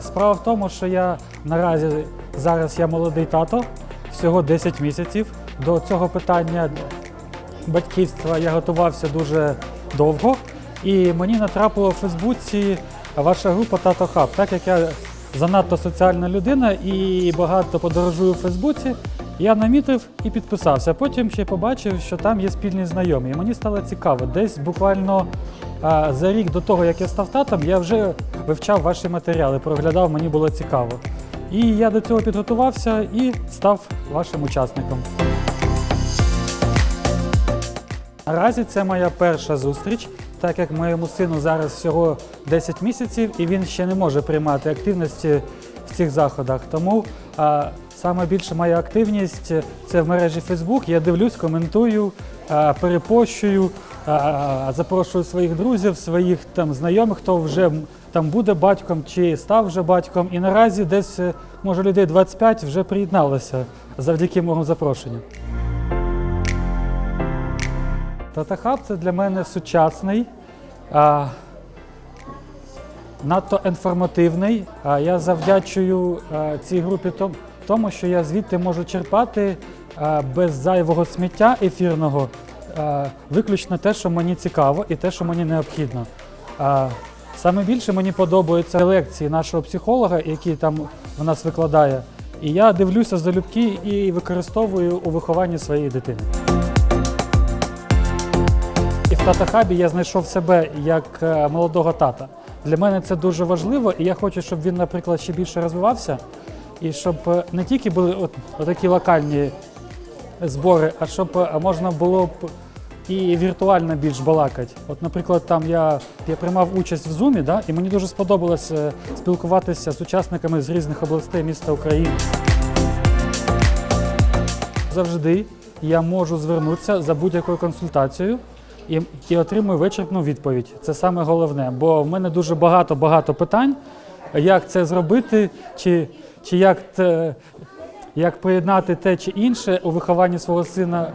Справа в тому, що я наразі зараз я молодий тато, всього 10 місяців. До цього питання батьківства я готувався дуже довго, і мені натрапило в Фейсбуці ваша група Тато Хаб. Так як я занадто соціальна людина і багато подорожую в Фейсбуці, я намітив і підписався. Потім ще побачив, що там є спільні знайомі. І мені стало цікаво. Десь буквально за рік до того, як я став татом, я вже вивчав ваші матеріали, проглядав, мені було цікаво. І я до цього підготувався і став вашим учасником. Наразі це моя перша зустріч, так як моєму сину зараз всього 10 місяців, і він ще не може приймати активності в цих заходах. Тому а, саме більше моя активність це в мережі Facebook. Я дивлюсь, коментую, а, перепощую, а, запрошую своїх друзів, своїх там знайомих, хто вже там буде батьком чи став вже батьком. І наразі десь е, може людей 25 вже приєдналося завдяки моєму запрошенню. Татахаб це для мене сучасний, надто інформативний. Я завдячую цій групі тому, що я звідти можу черпати без зайвого сміття ефірного виключно те, що мені цікаво, і те, що мені необхідно. Саме більше мені подобаються лекції нашого психолога, який там в нас викладає. І я дивлюся залюбки і використовую у вихованні своєї дитини. І в татахабі я знайшов себе як е, молодого тата. Для мене це дуже важливо, і я хочу, щоб він, наприклад, ще більше розвивався, і щоб е, не тільки були от, такі локальні збори, а щоб е, можна було б і віртуально більш балакати. От, наприклад, там я, я приймав участь в Зумі, да, і мені дуже сподобалось спілкуватися з учасниками з різних областей міста України. Завжди я можу звернутися за будь-якою консультацією і, і отримую вичерпну відповідь. Це саме головне, бо в мене дуже багато-багато питань, як це зробити, чи, чи як, те, як поєднати те чи інше у вихованні свого сина.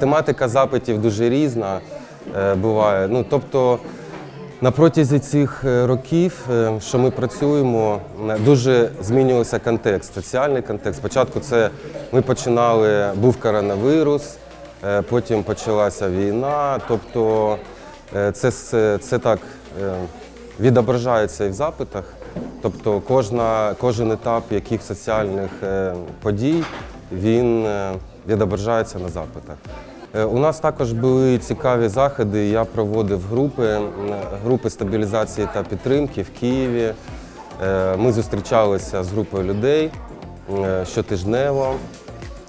Тематика запитів дуже різна е, буває. Ну, тобто, на протязі цих е, років, е, що ми працюємо, дуже змінювався контекст, соціальний контекст. Спочатку це ми починали, був коронавірус, потім почалася війна. Тобто е, це, це так е, відображається і в запитах. Тобто кожна, кожен етап яких соціальних е, подій він е, відображається на запитах. Е, У нас також були цікаві заходи. Я проводив групи, групи стабілізації та підтримки в Києві. Е, Ми зустрічалися з групою людей е, щотижнево,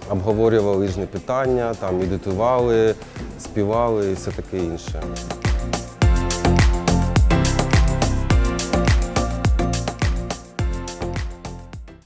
обговорювали різні питання, там медитували, співали і все таке інше.